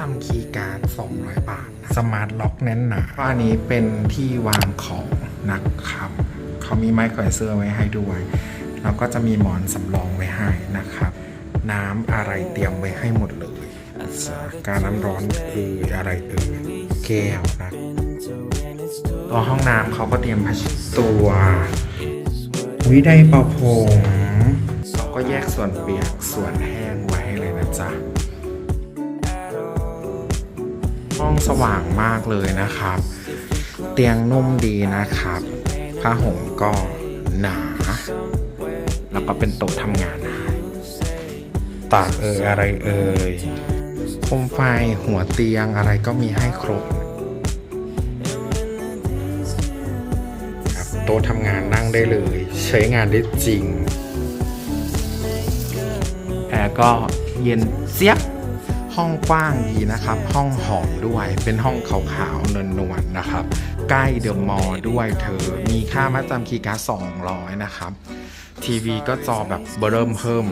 จำคีย์การ์ด200 บาทนะสมาร์ทล็อกแน่นหนาก็อันนี้เป็นที่วางของนะครับเขามีไม้แขวนเสื้อไว้ให้ด้วย แล้วก็จะมีหมอนสำรองไว้ให้นะครับ น้ำอะไรเตรียมไว้ให้หมดเลยสาการน้ำร้อนคืออะไรเอ่ยแก้วนะตัวห้องน้ำเขาก็เตรียมผ้าเช็ดตัววิได้เป่าผมเขาก็แยกส่วนเปียกส่วนแห้งไว้ให้เลยนะจ๊ะ ห้องสว่างมากเลยนะครับ เตียงนุ่มดีนะครับผ้าห่มก็หนา แล้วก็เป็นโต๊ะทำงานตากเอ่ยอะไรเอ่ยโคมไฟหัวเตียงอะไรก็มีให้ครบครับโต๊ะทำงานนั่งได้เลย ใช้งานได้จริงแอร์ก็เย็นเสียบ ห้องกว้างดีนะครับ ห้องหอมด้วยเป็นห้องขาวๆนวลๆนะครับ ใกล้เดอะมอลล์ด้วยเธอ มีค่ามัดจำคีย์การ์ด200 นะครับ ทีวีก็จอแบบเบอร์เริ่มเพิ่ม